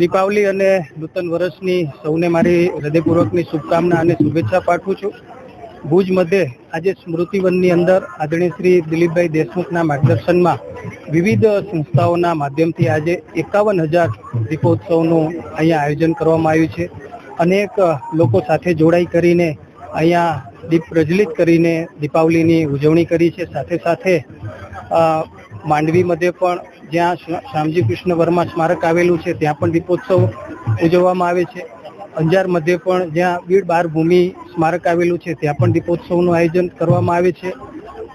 દીપાવલી અને નૂતન વર્ષની સૌને મારી હૃદયપૂર્વકની શુભકામના અને શુભેચ્છા પાઠવું છું. ભુજ મધ્યે આજે સ્મૃતિવનની અંદર આદરણીય શ્રી દિલીપભાઈ દેશમુખના માર્ગદર્શનમાં વિવિધ સંસ્થાઓના માધ્યમથી આજે એકાવન હજાર દીપોત્સવનું અહીંયા આયોજન કરવામાં આવ્યું છે. અનેક લોકો સાથે જોડાઈ કરીને અહીંયા દીપ પ્રજ્વલિત કરીને દીપાવલીની ઉજવણી કરી છે. સાથે સાથે માંડવી મધ્ય પણ જ્યાં શ્યા- શ્યામજી કૃષ્ણ વર્મા સ્મારક આવેલું છે, ત્યાં પણ દીપોત્સવ ઉજવવામાં આવે છે. અંજાર મધ્યે પણ જ્યાં વીર બાર ભૂમિ સ્મારક આવેલું છે, ત્યાં પણ દીપોત્સવનું આયોજન કરવામાં આવે છે.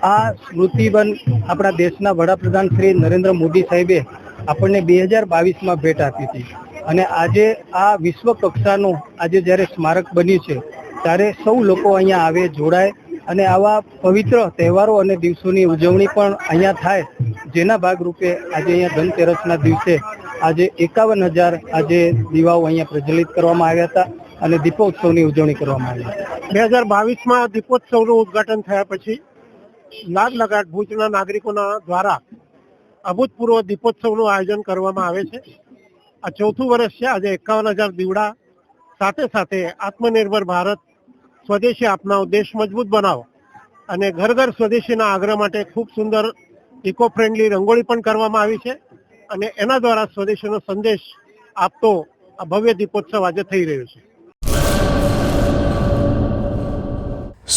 આ સ્મૃતિવન આપણા દેશના વડાપ્રધાન શ્રી નરેન્દ્ર મોદી સાહેબે આપણને બે હજાર બાવીસમાં ભેટ આપી હતી. અને આજે આ વિશ્વ કક્ષાનું આજે જ્યારે સ્મારક બન્યું છે, ત્યારે સૌ લોકો અહીંયા આવે, જોડાય અને આવા પવિત્ર તહેવારો અને દિવસોની ઉજવણી પણ અહીંયા થાય. જેના ભાગરૂપે આજે અહીંયા ધનતેરસના દિવસે આજે એકાવન હજાર આજે દીવાઓ અહીંયા પ્રજ્વલિત કરવામાં આવ્યા હતા અને દીપોત્સવની ઉજવણી કરવામાં આવી હતી. બે હજાર બાવીસમાં દીપોત્સવનું ઉદઘાટન થયા પછી લાલ લગાટ ભુજના નાગરિકોના દ્વારા અભૂતપૂર્વ દીપોત્સવનું આયોજન કરવામાં આવે છે. આ ચોથું વર્ષ છે આજે એકાવન હજાર દીવડા સાથે સાથે આત્મનિર્ભર ભારત સ્વદેશી આપનાઓ દેશ મજબૂત બનાવો અને ઘર ઘર સ્વદેશીના આગ્રહ માટે ખૂબ સુંદર ઇકો ફ્રેન્ડલી રંગોળી પણ કરવામાં આવી છે અને એના દ્વારા સ્વદેશીનો સંદેશ આપતો આ ભવ્ય દીપોત્સવ આજે થઈ રહ્યો છે.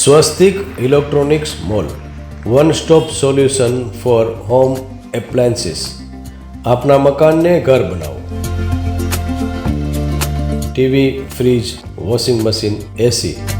Swastik electronics mall one stop solution for home appliances આપના મકાનને ઘર બનાવો. TV, fridge, washing machine, AC.